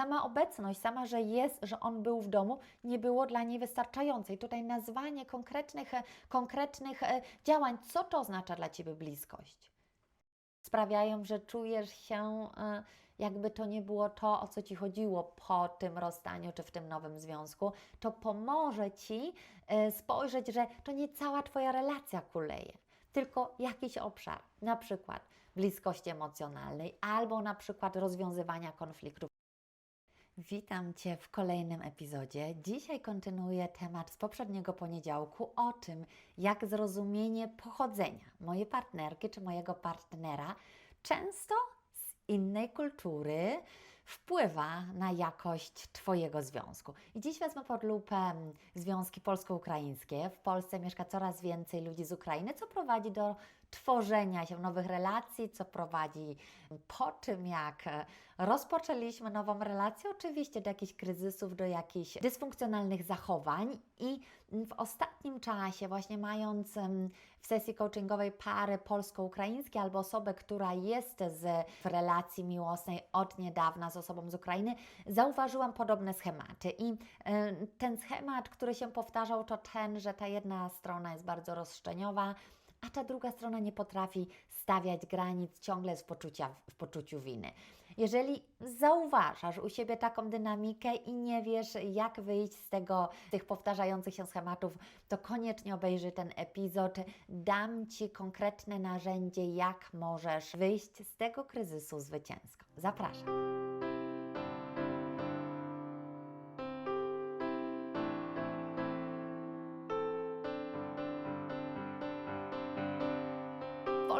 sama obecność, sama, że jest, że on był w domu, nie było dla niej wystarczające. I tutaj nazwanie konkretnych, konkretnych e, działań, co to oznacza dla Ciebie bliskość? Sprawiają, że czujesz się, e, jakby to nie było to, o co Ci chodziło po tym rozstaniu czy w tym nowym związku, to pomoże Ci e, spojrzeć, że to nie cała Twoja relacja kuleje, tylko jakiś obszar, na przykład bliskości emocjonalnej albo na przykład rozwiązywania konfliktów. Witam Cię w kolejnym epizodzie. Dzisiaj kontynuuję temat z poprzedniego poniedziałku o tym, jak zrozumienie pochodzenia mojej partnerki czy mojego partnera często z innej kultury wpływa na jakość Twojego związku. I dziś wezmę pod lupę mm, związki polsko-ukraińskie. W Polsce mieszka coraz więcej ludzi z Ukrainy, co prowadzi do tworzenia się nowych relacji, co prowadzi po tym, jak e, rozpoczęliśmy nową relację, oczywiście do jakichś kryzysów, do jakichś dysfunkcjonalnych zachowań i w ostatnim czasie, właśnie mając w sesji coachingowej pary polsko-ukraińskie albo osobę, która jest z, w relacji miłosnej od niedawna z osobą z Ukrainy, zauważyłam podobne schematy. I e, ten schemat, który się powtarzał, to ten, że ta jedna strona jest bardzo roszczeniowa, a ta druga strona nie potrafi stawiać granic, ciągle w, poczucia, w poczuciu winy. Jeżeli zauważasz u siebie taką dynamikę i nie wiesz, jak wyjść z tego, z tych powtarzających się schematów, to koniecznie obejrzyj ten epizod. Dam Ci konkretne narzędzie, jak możesz wyjść z tego kryzysu zwycięsko. Zapraszam.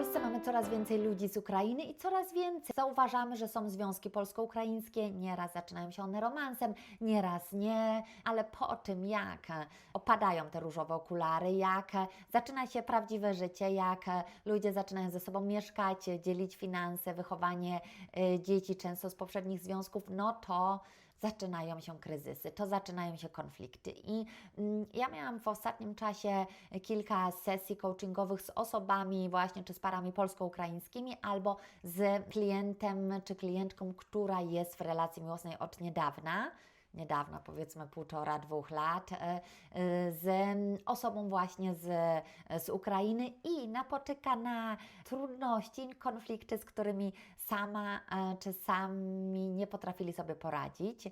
Polsce mamy coraz więcej ludzi z Ukrainy i coraz więcej zauważamy, że są związki polsko-ukraińskie. Nieraz zaczynają się one romansem, nieraz nie, ale po tym, jak opadają te różowe okulary, jak zaczyna się prawdziwe życie, jak ludzie zaczynają ze sobą mieszkać, dzielić finanse, wychowanie e, dzieci często z poprzednich związków, no to zaczynają się kryzysy, to zaczynają się konflikty. I mm, ja miałam w ostatnim czasie kilka sesji coachingowych z osobami, właśnie czy z parami polsko-ukraińskimi, albo z klientem czy klientką, która jest w relacji miłosnej od niedawna. Niedawna, powiedzmy półtora, dwóch lat, e, e, z osobą właśnie z, z Ukrainy i napotyka na trudności, konflikty, z którymi sama e, czy sami nie potrafili sobie poradzić.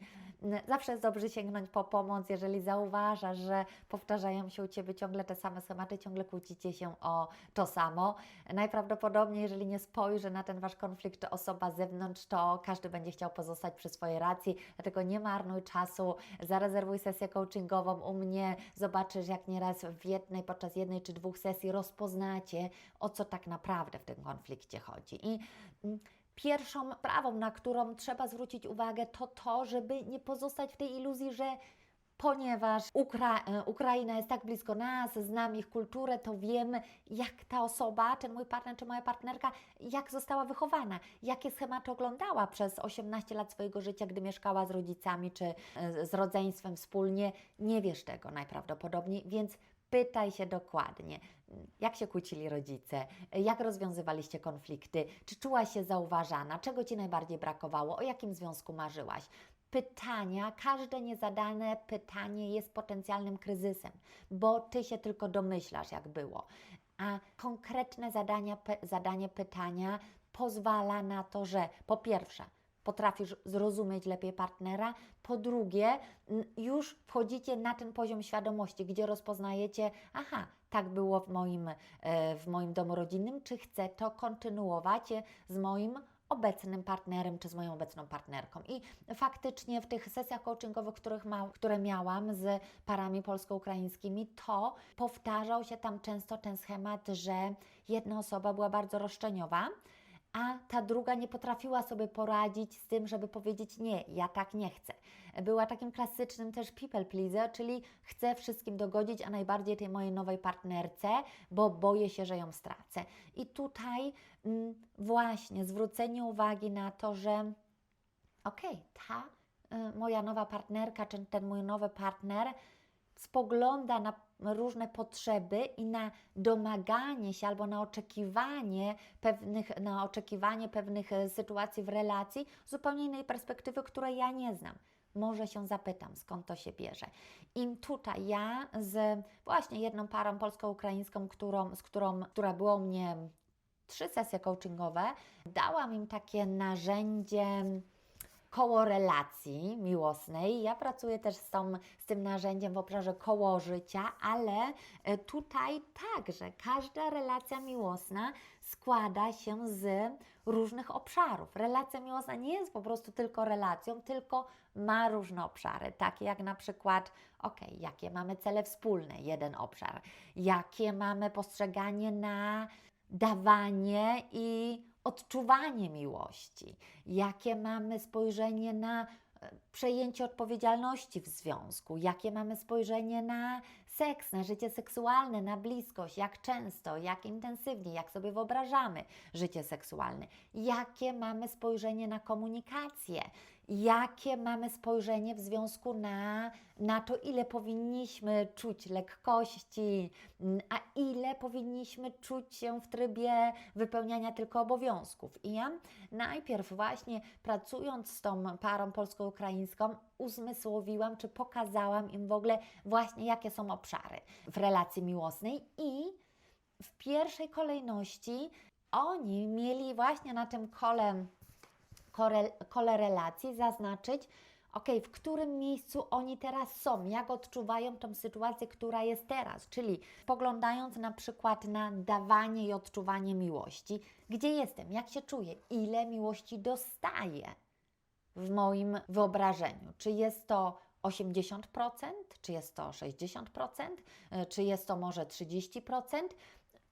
Zawsze jest dobrze sięgnąć po pomoc, jeżeli zauważasz, że powtarzają się u Ciebie ciągle te same schematy, ciągle kłócicie się o to samo. Najprawdopodobniej, jeżeli nie spojrzy na ten Wasz konflikt osoba z zewnątrz, to każdy będzie chciał pozostać przy swojej racji, dlatego nie marnuj czasu, zarezerwuj sesję coachingową u mnie, zobaczysz jak nieraz w jednej, podczas jednej czy dwóch sesji rozpoznacie, o co tak naprawdę w tym konflikcie chodzi. I mm, Pierwszą sprawą, na którą trzeba zwrócić uwagę, to to, żeby nie pozostać w tej iluzji, że ponieważ Ukra e, Ukraina jest tak blisko nas, znam ich kulturę, to wiemy, jak ta osoba, ten mój partner czy moja partnerka, jak została wychowana, jakie schematy oglądała przez 18 lat swojego życia, gdy mieszkała z rodzicami czy e, z rodzeństwem wspólnie. Nie wiesz tego najprawdopodobniej, więc Pytaj się dokładnie, jak się kłócili rodzice, jak rozwiązywaliście konflikty, czy czułaś się zauważana, czego Ci najbardziej brakowało, o jakim związku marzyłaś. Pytania, każde niezadane pytanie jest potencjalnym kryzysem, bo Ty się tylko domyślasz, jak było. A konkretne zadania, zadanie pytania pozwala na to, że po pierwsze, potrafisz zrozumieć lepiej partnera. Po drugie, już wchodzicie na ten poziom świadomości, gdzie rozpoznajecie, aha, tak było w moim, e, w moim domu rodzinnym, czy chcę to kontynuować z moim obecnym partnerem czy z moją obecną partnerką. I faktycznie w tych sesjach coachingowych, których ma, które miałam z parami polsko-ukraińskimi, to powtarzał się tam często ten schemat, że jedna osoba była bardzo roszczeniowa, a ta druga nie potrafiła sobie poradzić z tym, żeby powiedzieć nie, ja tak nie chcę. Była takim klasycznym też people pleaser, czyli chcę wszystkim dogodzić, a najbardziej tej mojej nowej partnerce, bo boję się, że ją stracę. I tutaj mm, właśnie zwrócenie uwagi na to, że okej, ta y, moja nowa partnerka, czy ten mój nowy partner spogląda na różne potrzeby i na domaganie się albo na oczekiwanie pewnych, na oczekiwanie pewnych e, sytuacji w relacji zupełnie innej perspektywy, której ja nie znam. Może się zapytam, skąd to się bierze. I tutaj ja z właśnie jedną parą polsko-ukraińską, którą, z którą, która była u mnie trzy sesje coachingowe, dałam im takie narzędzie koło relacji miłosnej. Ja pracuję też z, tą, z tym narzędziem w obszarze koło życia, ale e, tutaj także każda relacja miłosna składa się z różnych obszarów. Relacja miłosna nie jest po prostu tylko relacją, tylko ma różne obszary, takie jak na przykład, ok, jakie mamy cele wspólne, jeden obszar, jakie mamy postrzeganie na dawanie i odczuwanie miłości, jakie mamy spojrzenie na e, przejęcie odpowiedzialności w związku, jakie mamy spojrzenie na seks, na życie seksualne, na bliskość, jak często, jak intensywnie, jak sobie wyobrażamy życie seksualne, jakie mamy spojrzenie na komunikację, jakie mamy spojrzenie w związku na, na to, ile powinniśmy czuć lekkości, mm, a ile powinniśmy czuć się w trybie wypełniania tylko obowiązków. I ja najpierw właśnie pracując z tą parą polsko-ukraińską, uzmysłowiłam, czy pokazałam im w ogóle właśnie, jakie są obszary w relacji miłosnej i w pierwszej kolejności oni mieli właśnie na tym kole kole, kole relacji zaznaczyć, ok, w którym miejscu oni teraz są, jak odczuwają tą sytuację, która jest teraz, czyli spoglądając na przykład na dawanie i odczuwanie miłości, gdzie jestem, jak się czuję, ile miłości dostaję w moim wyobrażeniu. Czy jest to 80%, czy jest to 60%, czy jest to może 30%?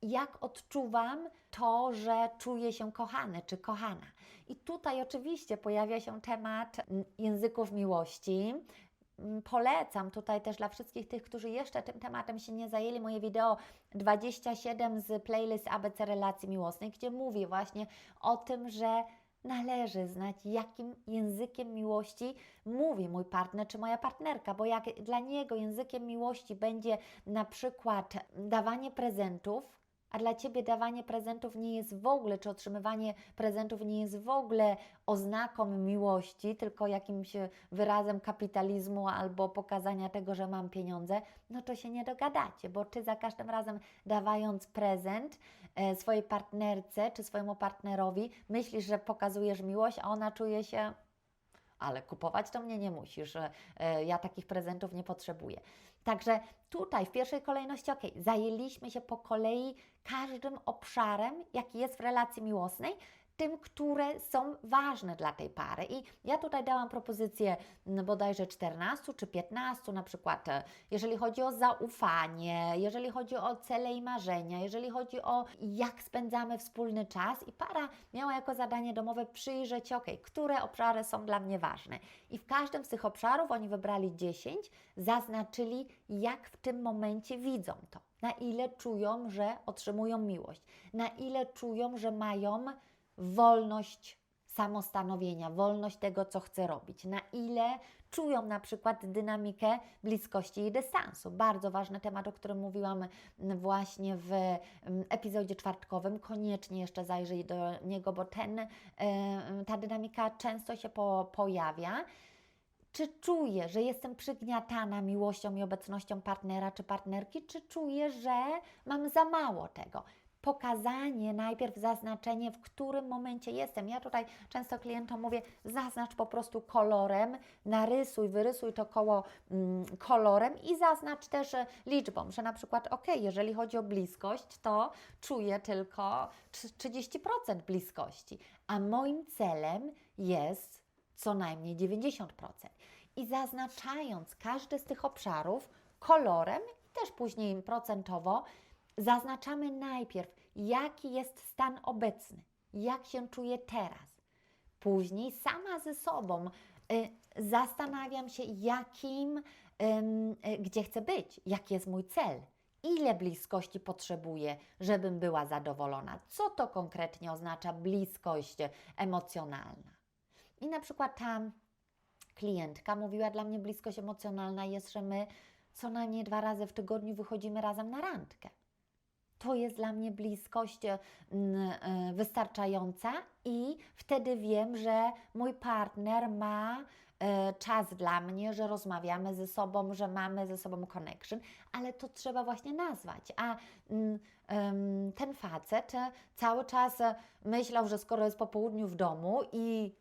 Jak odczuwam to, że czuję się kochany czy kochana? I tutaj oczywiście pojawia się temat języków miłości. Mm, polecam tutaj też dla wszystkich tych, którzy jeszcze tym tematem się nie zajęli, moje wideo 27 z playlist ABC Relacji Miłosnej, gdzie mówię właśnie o tym, że należy znać, jakim językiem miłości mówi mój partner czy moja partnerka, bo jak dla niego językiem miłości będzie na przykład dawanie prezentów, a dla Ciebie dawanie prezentów nie jest w ogóle, czy otrzymywanie prezentów nie jest w ogóle oznaką miłości, tylko jakimś wyrazem kapitalizmu albo pokazania tego, że mam pieniądze, no to się nie dogadacie, bo Ty za każdym razem dawając prezent e, swojej partnerce czy swojemu partnerowi, myślisz, że pokazujesz miłość, a ona czuje się ale kupować to mnie nie musisz, e, ja takich prezentów nie potrzebuję. Także tutaj w pierwszej kolejności, ok, zajęliśmy się po kolei każdym obszarem, jaki jest w relacji miłosnej, tym, które są ważne dla tej pary. I ja tutaj dałam propozycję bodajże 14 czy 15, na przykład, e, jeżeli chodzi o zaufanie, jeżeli chodzi o cele i marzenia, jeżeli chodzi o jak spędzamy wspólny czas, i para miała jako zadanie domowe przyjrzeć, ok, które obszary są dla mnie ważne. I w każdym z tych obszarów oni wybrali 10, zaznaczyli, jak w tym momencie widzą to. Na ile czują, że otrzymują miłość, na ile czują, że mają wolność samostanowienia, wolność tego, co chcę robić, na ile czują na przykład dynamikę bliskości i dystansu. Bardzo ważny temat, o którym mówiłam właśnie w epizodzie czwartkowym. Koniecznie jeszcze zajrzyj do niego, bo ten, e, ta dynamika często się po, pojawia. Czy czuję, że jestem przygniatana miłością i obecnością partnera czy partnerki, czy czuję, że mam za mało tego? Pokazanie, najpierw zaznaczenie, w którym momencie jestem. Ja tutaj często klientom mówię, zaznacz po prostu kolorem, narysuj, wyrysuj to koło mm, kolorem i zaznacz też liczbą, że na przykład, ok, jeżeli chodzi o bliskość, to czuję tylko 30% bliskości, a moim celem jest co najmniej 90%. I zaznaczając każdy z tych obszarów kolorem też później procentowo, zaznaczamy najpierw, jaki jest stan obecny, jak się czuję teraz. Później sama ze sobą y, zastanawiam się, jakim, y, gdzie chcę być, jaki jest mój cel, ile bliskości potrzebuję, żebym była zadowolona, co to konkretnie oznacza bliskość emocjonalna. I na przykład ta klientka mówiła, dla mnie bliskość emocjonalna jest, że my co najmniej dwa razy w tygodniu wychodzimy razem na randkę. To jest dla mnie bliskość e, e, wystarczająca i wtedy wiem, że mój partner ma e, czas dla mnie, że rozmawiamy ze sobą, że mamy ze sobą connection, ale to trzeba właśnie nazwać. A ten facet cały czas myślał, że skoro jest po południu w domu i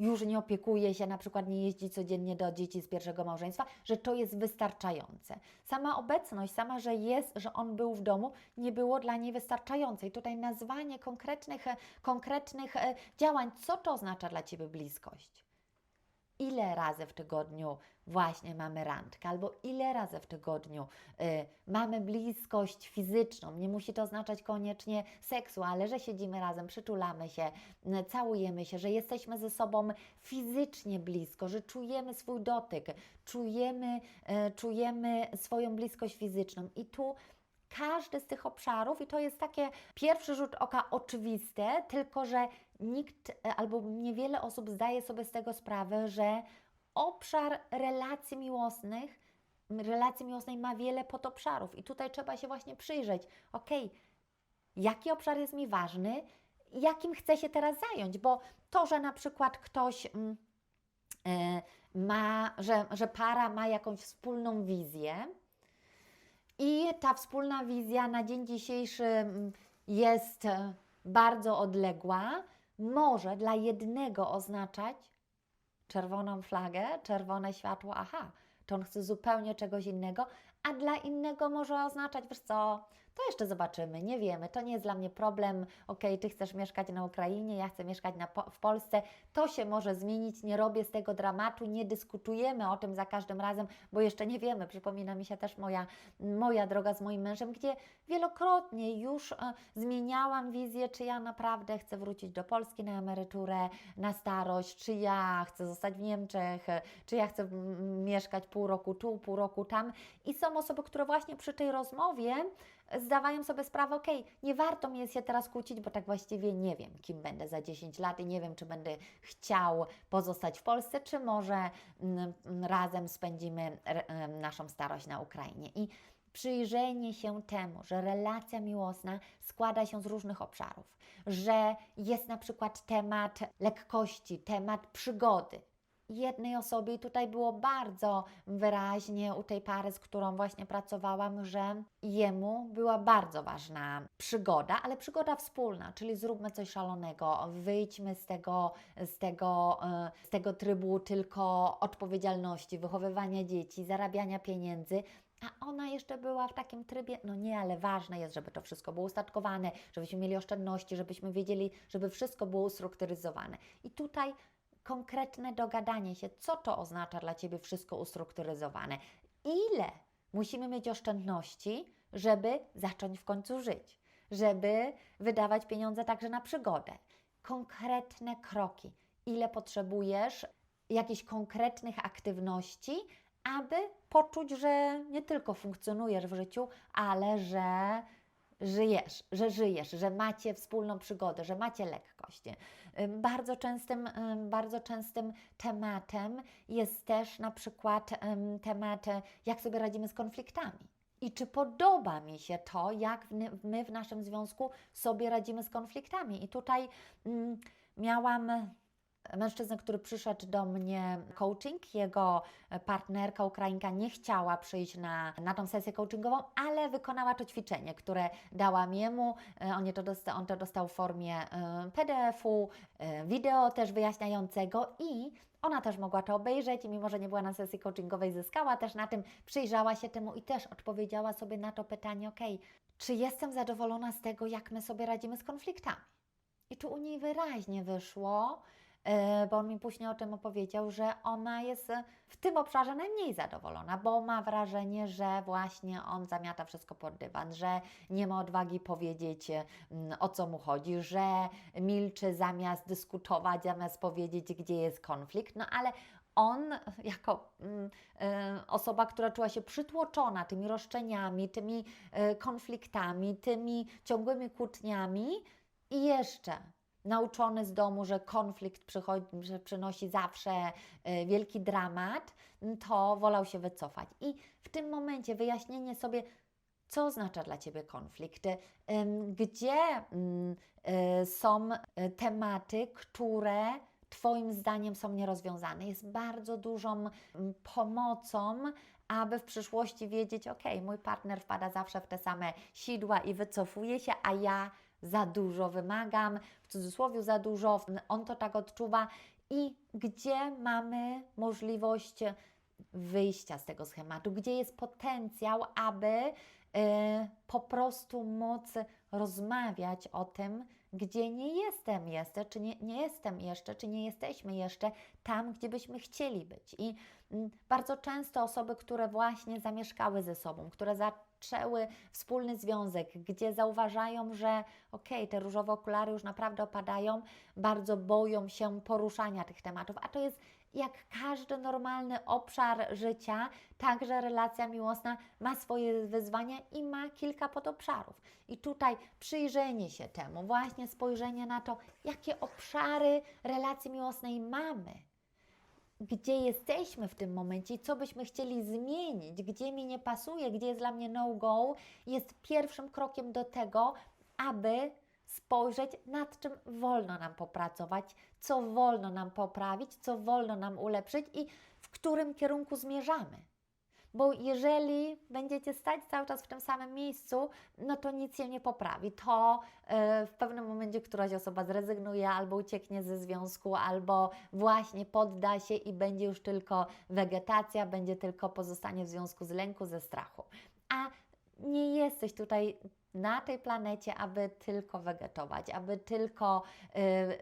już nie opiekuje się, na przykład nie jeździ codziennie do dzieci z pierwszego małżeństwa, że to jest wystarczające. Sama obecność, sama, że jest, że on był w domu, nie było dla niej wystarczające. I tutaj nazwanie konkretnych, e, konkretnych e, działań, co to oznacza dla Ciebie bliskość? Ile razy w tygodniu właśnie mamy randkę, albo ile razy w tygodniu y, mamy bliskość fizyczną. Nie musi to oznaczać koniecznie seksu, ale że siedzimy razem, przytulamy się, y, całujemy się, że jesteśmy ze sobą fizycznie blisko, że czujemy swój dotyk, czujemy, y, czujemy swoją bliskość fizyczną. I tu każdy z tych obszarów, i to jest takie pierwszy rzut oka oczywiste, tylko że nikt e, albo niewiele osób zdaje sobie z tego sprawę, że obszar relacji miłosnych, relacji miłosnej ma wiele podobszarów. I tutaj trzeba się właśnie przyjrzeć, ok, jaki obszar jest mi ważny, jakim chcę się teraz zająć, bo to, że na przykład ktoś mm, e, ma, że, że para ma jakąś wspólną wizję, i ta wspólna wizja na dzień dzisiejszy mm, jest e, bardzo odległa, może dla jednego oznaczać czerwoną flagę, czerwone światło, aha, to on chce zupełnie czegoś innego, a dla innego może oznaczać, wiesz co, to jeszcze zobaczymy, nie wiemy, to nie jest dla mnie problem, ok, Ty chcesz mieszkać na Ukrainie, ja chcę mieszkać na, w Polsce, to się może zmienić, nie robię z tego dramatu, nie dyskutujemy o tym za każdym razem, bo jeszcze nie wiemy, przypomina mi się też moja, moja droga z moim mężem, gdzie wielokrotnie już e, zmieniałam wizję, czy ja naprawdę chcę wrócić do Polski na emeryturę, na starość, czy ja chcę zostać w Niemczech, e, czy ja chcę mieszkać pół roku tu, pół roku tam. I są osoby, które właśnie przy tej rozmowie zdawają sobie sprawę, okej, nie warto mi jest się teraz kłócić, bo tak właściwie nie wiem, kim będę za 10 lat i nie wiem, czy będę chciał pozostać w Polsce, czy może mm, mm, razem spędzimy naszą starość na Ukrainie. I przyjrzenie się temu, że relacja miłosna składa się z różnych obszarów, że jest na przykład temat lekkości, temat przygody. Jednej osobie, i tutaj było bardzo wyraźnie u tej pary, z którą właśnie pracowałam, że jemu była bardzo ważna przygoda, ale przygoda wspólna, czyli zróbmy coś szalonego, wyjdźmy z tego, z tego, e, z tego trybu tylko odpowiedzialności, wychowywania dzieci, zarabiania pieniędzy, a ona jeszcze była w takim trybie, no nie, ale ważne jest, żeby to wszystko było ustatkowane, żebyśmy mieli oszczędności, żebyśmy wiedzieli, żeby wszystko było ustrukturyzowane. I tutaj konkretne dogadanie się, co to oznacza dla Ciebie wszystko ustrukturyzowane. Ile musimy mieć oszczędności, żeby zacząć w końcu żyć, żeby wydawać pieniądze także na przygodę. Konkretne kroki, ile potrzebujesz jakichś konkretnych aktywności, aby poczuć, że nie tylko funkcjonujesz w życiu, ale że żyjesz, że żyjesz, że macie wspólną przygodę, że macie lekkość. Ym, Bardzo częstym, ym, bardzo częstym tematem jest też na przykład ym, temat, jak sobie radzimy z konfliktami. I czy podoba mi się to, jak my w naszym związku sobie radzimy z konfliktami? I tutaj mm, miałam mężczyznę, który przyszedł do mnie coaching, jego partnerka Ukrainka nie chciała przyjść na, na tą sesję coachingową, ale wykonała to ćwiczenie, które dałam jemu. E, On to dostał, on to dostał w formie e, PDF-u, e, wideo też wyjaśniającego i ona też mogła to obejrzeć mimo, że nie była na sesji coachingowej, zyskała też na tym, przyjrzała się temu i też odpowiedziała sobie na to pytanie, ok, czy jestem zadowolona z tego, jak my sobie radzimy z konfliktami? I tu u niej wyraźnie wyszło, bo on mi później o tym opowiedział, że ona jest e, w tym obszarze najmniej zadowolona, bo ma wrażenie, że właśnie on zamiata wszystko pod dywan, że nie ma odwagi powiedzieć mm, o co mu chodzi, że milczy zamiast dyskutować, zamiast powiedzieć, gdzie jest konflikt. No ale on, jako e, osoba, która czuła się przytłoczona tymi roszczeniami, tymi e, konfliktami, tymi ciągłymi kłótniami, i jeszcze nauczony z domu, że konflikt przychodzi, że przynosi zawsze y, wielki dramat, to wolał się wycofać. I w tym momencie wyjaśnienie sobie, co oznacza dla Ciebie konflikt, ym, gdzie ym, y, są y, tematy, które Twoim zdaniem są nierozwiązane, jest bardzo dużą ym, pomocą, aby w przyszłości wiedzieć, ok, mój partner wpada zawsze w te same sidła i wycofuje się, a ja za dużo wymagam, w cudzysłowie za dużo, on to tak odczuwa i gdzie mamy możliwość wyjścia z tego schematu, gdzie jest potencjał, aby y, po prostu móc rozmawiać o tym, gdzie nie jestem jeszcze, czy nie, nie jestem jeszcze, czy nie jesteśmy jeszcze tam, gdzie byśmy chcieli być. I mm, bardzo często osoby, które właśnie zamieszkały ze sobą, które zaczęły wspólny związek, gdzie zauważają, że okej, te różowe okulary już naprawdę opadają, bardzo boją się poruszania tych tematów, a to jest jak każdy normalny obszar życia, także relacja miłosna ma swoje wyzwania i ma kilka podobszarów. I tutaj przyjrzenie się temu, właśnie spojrzenie na to, jakie obszary relacji miłosnej mamy, gdzie jesteśmy w tym momencie co byśmy chcieli zmienić, gdzie mi nie pasuje, gdzie jest dla mnie no-go, jest pierwszym krokiem do tego, aby spojrzeć, nad czym wolno nam popracować, co wolno nam poprawić, co wolno nam ulepszyć i w którym kierunku zmierzamy. Bo jeżeli będziecie stać cały czas w tym samym miejscu, no to nic się nie poprawi. To yy, w pewnym momencie któraś osoba zrezygnuje albo ucieknie ze związku, albo właśnie podda się i będzie już tylko wegetacja, będzie tylko pozostanie w związku z lęku, ze strachu. A nie jesteś tutaj na tej planecie, aby tylko wegetować, aby tylko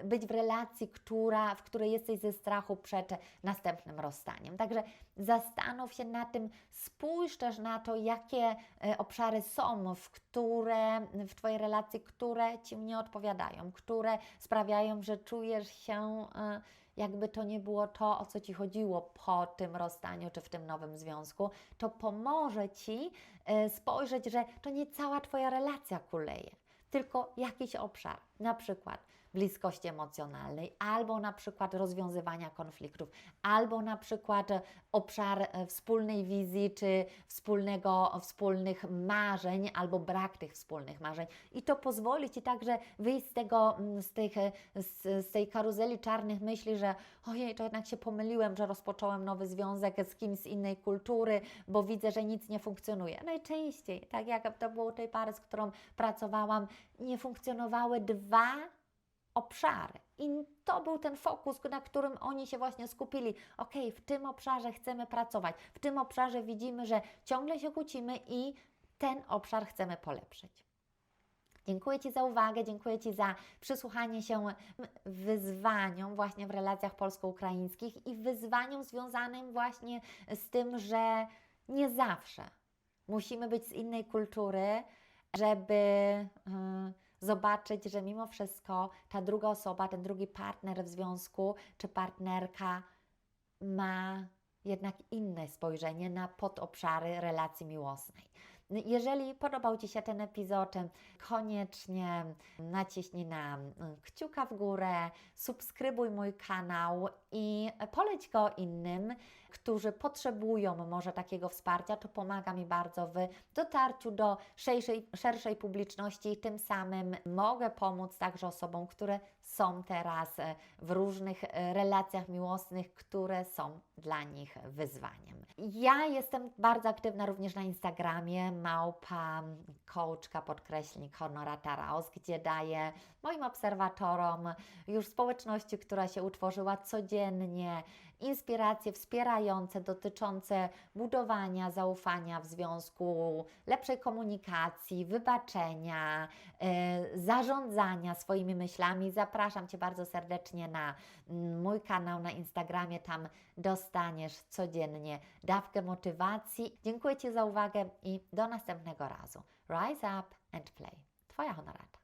y, być w relacji, która, w której jesteś ze strachu przed następnym rozstaniem. Także zastanów się na tym, spójrz też na to, jakie y, obszary są, w które w Twojej relacji, które Ci nie odpowiadają, które sprawiają, że czujesz się y, jakby to nie było to, o co Ci chodziło po tym rozstaniu czy w tym nowym związku, to pomoże Ci e, spojrzeć, że to nie cała Twoja relacja kuleje, tylko jakiś obszar, na przykład bliskości emocjonalnej, albo na przykład rozwiązywania konfliktów, albo na przykład obszar e, wspólnej wizji, czy wspólnego, wspólnych marzeń, albo brak tych wspólnych marzeń. I to pozwoli Ci także wyjść z, tego, mm, z, tych, e, z, z tej karuzeli czarnych myśli, że ojej, to jednak się pomyliłem, że rozpocząłem nowy związek z kimś z innej kultury, bo widzę, że nic nie funkcjonuje. Najczęściej, tak jak to było tej pary, z którą pracowałam, nie funkcjonowały dwa obszary. I to był ten fokus, na którym oni się właśnie skupili. Ok, w tym obszarze chcemy pracować, w tym obszarze widzimy, że ciągle się kłócimy i ten obszar chcemy polepszyć. Dziękuję Ci za uwagę, dziękuję Ci za przysłuchanie się wyzwaniom właśnie w relacjach polsko-ukraińskich i wyzwaniom związanym właśnie z tym, że nie zawsze musimy być z innej kultury, żeby. Yy, zobaczyć, że mimo wszystko ta druga osoba, ten drugi partner w związku czy partnerka ma jednak inne spojrzenie na podobszary relacji miłosnej. Jeżeli podobał Ci się ten epizod, koniecznie naciśnij na kciuka w górę, subskrybuj mój kanał i poleć go innym, którzy potrzebują może takiego wsparcia. To pomaga mi bardzo w dotarciu do szerszej, szerszej publiczności i tym samym mogę pomóc także osobom, które są teraz e, w różnych e, relacjach miłosnych, które są dla nich wyzwaniem. Ja jestem bardzo aktywna również na Instagramie, małpa coachka podkreślnik Honorata Raus, gdzie daję moim obserwatorom już społeczności, która się utworzyła codziennie, inspiracje wspierające dotyczące budowania zaufania w związku, lepszej komunikacji, wybaczenia, yy, zarządzania swoimi myślami. Zapraszam Cię bardzo serdecznie na mm, mój kanał na Instagramie, tam dostaniesz codziennie dawkę motywacji. Dziękuję Ci za uwagę i do następnego razu. Rise up and play. Twoja honorata.